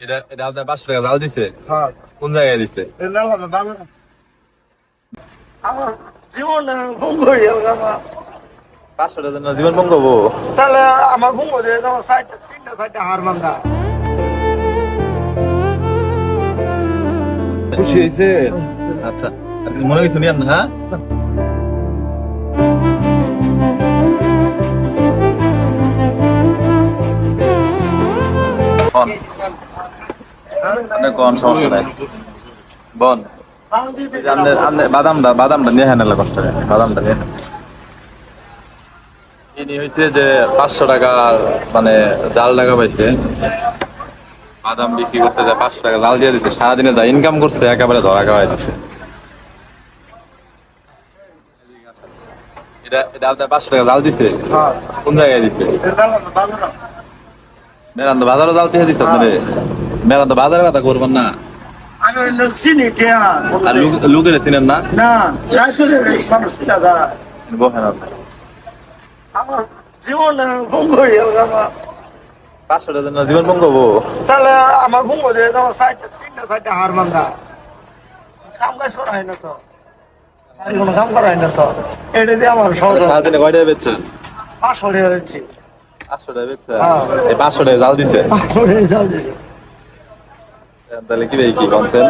এটা এটা আপনার পাঁচশো টাকা জাল দিছে? হ্যাঁ। কোন জায়গায় দিছে? আমার জীবন ভঙ্গ হয়ে গেল আমার। পাঁচশো টাকা জীবন ভঙ্গ হব? তাহলে আমার ভঙ্গ দিয়ে তোমার সাইড তিনটা সাইডে হার মান্দা। খুশি হয়েছে? আচ্ছা মনে কিছু নিয়েন না হ্যাঁ? আপনি কোন সমস্যা নাই। বন। এই যে আপনি আপনি বাদামটা বাদামটা নিয়ে হেন কষ্ট বাদামটা নিয়ে ইনি হয়েছে যে পাঁচশো টাকা মানে জাল টাকা পাইছে। বাদাম বিক্রি করতে যায় পাঁচশো টাকা জাল দিয়ে দিচ্ছে সারাদিনে যা ইনকাম করছে একেবারে ধরা খাওয়াই দিচ্ছে এটা এটা আপনার পাঁচশো টাকা জাল দিছে। হ্যাঁ। কোন জায়গায় বাংলা মেরান্ত বাজারও। জাল দিয়ে দিচ্ছে আপনারে। মেরান্ত বাজারের কথা করবেন না। আমি অন্য চিনি কে আর লোকের চিনেন না? না যাই চলে মানুষ দাদা বহেন আমার জীবন ভঙ্গ হয়ে গেল আমার। পাঁচশো টাকা জীবন ভঙ্গ হব? তাহলে আমার ভঙ্গ দিয়ে তোমার সাইড তিনটা সাইডে হার মান্দা কাম কাজ করা হয় না তো। আর কোনো কাম করা হয় না তো। এটা দিয়ে আমার সহজ সারাদিনে কয়টা বেচছে পাঁচশো টাকা পাঁচশো টাকা বেচছে হ্যাঁ। এই পাঁচশো টাকা জাল দিছে? পাঁচশো টাকা চাল দিছে। তাহলে কি ভাই কি কনসেন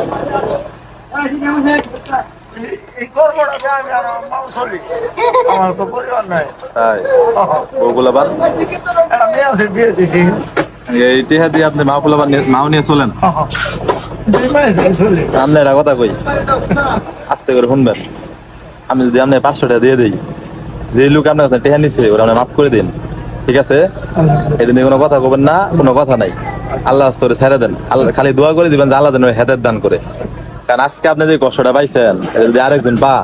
এই- এই কর্মটাকে আমি আর আমার মাও চলি আমার তো পরিবার নাই। তাই? বউগুলা বান একটা মেয়ে আছে বিয়ে দিছি এই দিয়ে আপনি মা ফুলা মাও নিয়ে চলেন। দুই মাস চলি আপনি একটা কথা কই? আস্তে করে শুনবেন। আমি যদি আপনি পাঁচশো টাকা দিয়ে দিই যে লোক আপনার কাছে টেহা নিছে ওরা আপনি মাফ করে দিন। ঠিক আছে? এই নিয়ে কোনো কথা কবেন না কোনো কথা নাই। আল্লাহ আস্তরে ছেড়ে দেন। আল্লাহ খালি দোয়া করে দিবেন যে আল্লাহ যেন হেদায়ত দান করে। কারণ আজকে আপনি যে কষ্টটা পাইছেন যদি আরেকজন পা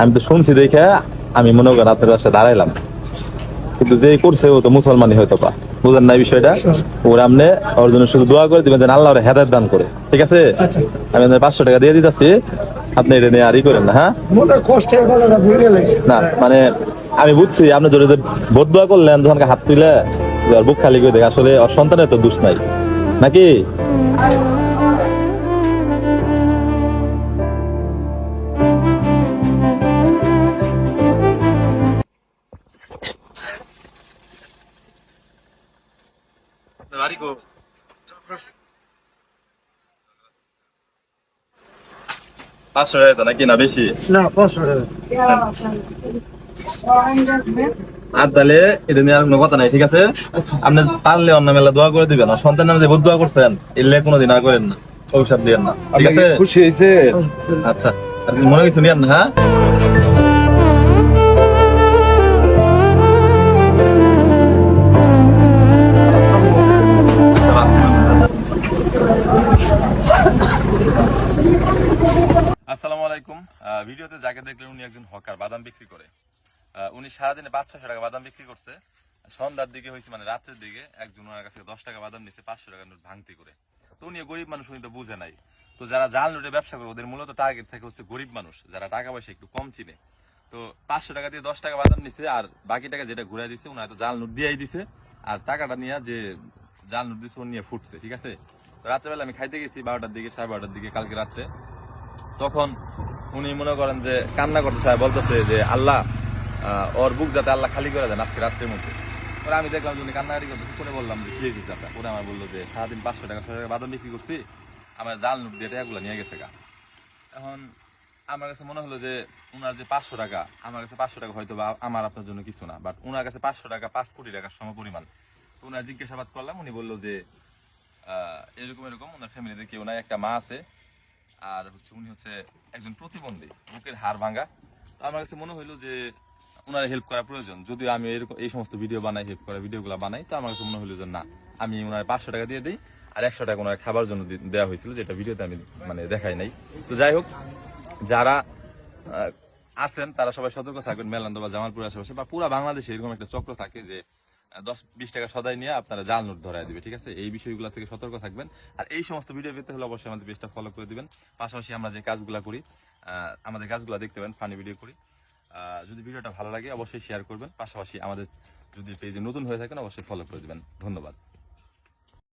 আমি তো শুনছি দেখে আমি মনে করেন আপনার পাশে দাঁড়াইলাম। কিন্তু যে করছে ও তো মুসলমানই হয়তো পা বুঝেন না বিষয়টা? ওর আপনি ওর জন্য শুধু দোয়া করে দিবেন যেন আল্লাহ ওর হেদায়ত দান করে। ঠিক আছে? আচ্ছা। আমি আপনার পাঁচশো টাকা দিয়ে দিতেছি। আপনি এটা নিয়ে আরই করেন না হ্যাঁ? না মানে আমি বুঝছি আপনি যদি ভোট দোয়া করলেন তখন হাত তুলে আর বুক খালি করে দেখে আসলে সন্তানের তো দোষ নাই। নাকি? পাঁচশো টাকা তো নাকি না বেশি? না পাঁচশো টাকা। আর তাহলে এটা নিয়ে আর কোনো কথা নাই ঠিক আছে? আপনি পারলে অন্য মেলা দোয়া করে দিবেন আর সন্তান নামে যে ভোট দোয়া করছেন এলে কোনোদিন আর করেন না অভিশাপ দিবেন না ঠিক আছে? খুশি হয়েছে। আচ্ছা আর কিছু মনে কিছু না হ্যাঁ? আসসালামু আলাইকুম। আহ, ভিডিওতে যাকে দেখলেন উনি একজন হকার বাদাম বিক্রি করে। উনি সারাদিনে পাঁচ ছশো টাকা বাদাম বিক্রি করছে। সন্ধ্যার দিকে হয়েছে মানে রাত্রের দিকে একজন ওনার কাছে দশ টাকা বাদাম নিচ্ছে পাঁচশো টাকা নোট ভাঙতি করে। তো উনি গরিব মানুষ, উনি তো বুঝে নাই। তো যারা জাল নোটে ব্যবসা করে, ওদের মূলত টার্গেট থাকে হচ্ছে গরিব মানুষ, যারা টাকা পয়সা একটু কম চিনে। তো পাঁচশো টাকা দিয়ে দশ টাকা বাদাম নিছে, আর বাকি টাকা যেটা ঘুরাই দিছে, উনি হয়তো জাল নোট দিয়েই দিছে, আর টাকাটা নিয়ে যে জাল নোট দিছে ও নিয়ে ফুটছে, ঠিক আছে? রাত্রেবেলা আমি খাইতে গেছি, বারোটার দিকে, সাড়ে বারোটার দিকে, কালকে রাত্রে। তখন উনি মনে করেন যে, কান্না করতেছে আর বলতেছে যে, আল্লাহ ওর বুক যাতে আল্লাহ খালি করে দেন আজকে রাত্রের মধ্যে। পরে আমি দেখলাম যে উনি কান্নাকাটি করতেছে ফোনে বললাম যে, কি হয়েছে চাচা? পরে আমার বলল যে, সারাদিন পাঁচশো টাকা ছশো টাকা বাদাম বিক্রি করছি, আমার জাল নোট দিয়ে টাকাগুলো নিয়ে গেছে গা। এখন আমার কাছে মনে হলো যে ওনার যে পাঁচশো টাকা, আমার কাছে পাঁচশো টাকা হয়তো বা আমার আপনার জন্য কিছু না বাট ওনার কাছে পাঁচশো টাকা পাঁচ কোটি টাকার সম পরিমাণ। তো উনার জিজ্ঞাসাবাদ করলাম, উনি বলল যে এরকম এরকম ওনার ফ্যামিলিতে কেউ নাই, একটা মা আছে, আর হচ্ছে উনি হচ্ছে একজন প্রতিবন্ধী, বুকের হাড় ভাঙা। তো আমার কাছে মনে হইল যে ওনার হেল্প করা প্রয়োজন। যদিও আমি এরকম এই সমস্ত ভিডিও বানাই হেল্প করা ভিডিওগুলো বানাই, তো আমার কাছে মনে হইল যে না, আমি ওনার পাঁচশো টাকা দিয়ে দিই, আর একশো টাকা ওনার খাবার জন্য দেওয়া হয়েছিল, যেটা ভিডিওতে আমি মানে দেখাই নাই। তো যাই হোক, যারা আছেন, তারা সবাই সতর্ক থাকবেন মেলান্দ বা জামালপুর আশেপাশে, বা পুরো বাংলাদেশে এরকম একটা চক্র থাকে যে দশ, বিশ টাকা সদাই নিয়ে আপনারা জাল নোট ধরায় দিবে, ঠিক আছে? এই বিষয়গুলো থেকে সতর্ক থাকবেন। আর এই সমস্ত ভিডিও পেতে হলে অবশ্যই আমাদের পেজটা ফলো করে দিবেন। পাশাপাশি আমরা যে কাজগুলো করি আমাদের কাজগুলো দেখতে পাবেন ফানি ভিডিও করি। যদি ভিডিওটা ভালো লাগে, অবশ্যই শেয়ার করবেন। পাশাপাশি আমাদের যদি পেজে নতুন হয়ে থাকেন, অবশ্যই ফলো করে দেবেন। ধন্যবাদ।